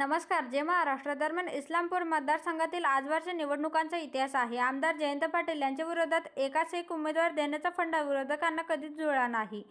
नमस्कार जे महाराष्ट्र दरम्यान इस्लामपूर मतदारसंघातील आजवरच्या निवडणुकांचा इतिहास आहे. आमदार जयंत पाटील यांच्या विरोधात एकाच एक उमेदवार देण्याचा फंडा विरोधकांना कधीच जुळला नाही.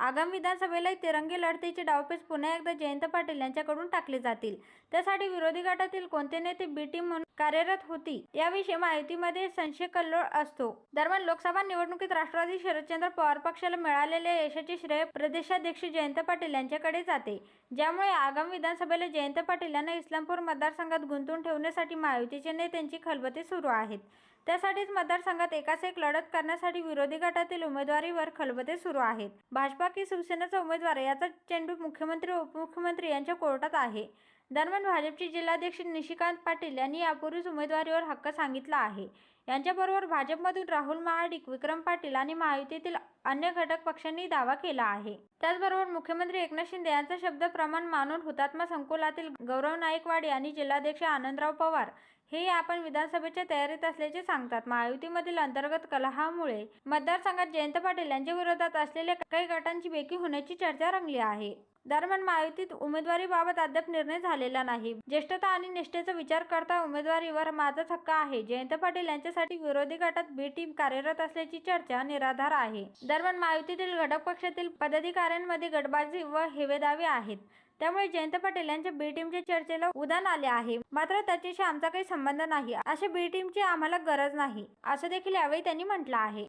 आगामी विधानसभेला तिरंगी लढतीचे डावपेच पुन्हा एकदा जयंत पाटील यांच्याकडून टाकले जातील. त्यासाठी विरोधी गटातील कोणते नेते बी टीम म्हणून कार्यरत होती. याविषयी माहितीमध्ये संशय कल्लोळ असतो. दरम्यान लोकसभा निवडणुकीत राष्ट्रवादी शरदचंद्र पवार पक्षाला मिळालेल्या यशाचे श्रेय प्रदेशाध्यक्ष जयंत पाटील यांच्याकडे जाते. ज्यामुळे आगामी विधानसभेला जयंत पाटील यांना इस्लामपूर मतदारसंघात गुंतवून ठेवण्यासाठी महायुतीचे नेत्यांची खलबते सुरू आहेत. त्यासाठीच मतदारसंघात एकाच एक लढत करण्यासाठी विरोधी गटातील उमेदवारीवर खलबते सुरू आहेत. भाजपा की शिवसेनेचा उमेदवार याचा चेंडू मुख्यमंत्री उपमुख्यमंत्री यांच्या कोर्टात आहे. दरम्यान भाजपचे जिल्हाध्यक्ष निशिकांत पाटील यांनी यापूर्वीच उमेदवारीवर हक्क सांगितला आहे. यांच्याबरोबर भाजपमधून राहुल महाडिक विक्रम पाटील आणि महायुतीतील अन्य घटक पक्षांनी दावा केला आहे. त्याचबरोबर मुख्यमंत्री एकनाथ शिंदे यांचा शब्द प्रमाण मानून हुतात्मा संकुलातील गौरव नाईकवाडी आणि जिल्हाध्यक्ष आनंदराव पवार हे आपण विधानसभेच्या तयारीत असल्याचे सांगतात. महायुतीमधील अंतर्गत कलहामुळे मतदारसंघात जयंत पाटील यांच्या विरोधात असलेल्या काही गटांची बेकी होण्याची चर्चा रंगली आहे. दरम्यान महायुतीत उमेदवारीबाबत अद्याप निर्णय झालेला नाही. ज्येष्ठता आणि निष्ठेचा विचार करता उमेदवारीवर माझाच हक्क आहे. जयंत पाटील यांच्यासाठी विरोधी गटात बी टीम कार्यरत असल्याची चर्चा निराधार आहे. दरम्यान महायुतीतील घटक पक्षातील पदाधिकाऱ्यांमध्ये गटबाजी व हेवेदावे आहेत. त्यामुळे जयंत पाटील यांच्या बी टीमच्या चर्चेला उदान आले आहे. मात्र त्याच्याशी आमचा काही संबंध नाही. अशा बी टीमची आम्हाला गरज नाही. असं देखील यावेळी त्यांनी म्हटलं आहे.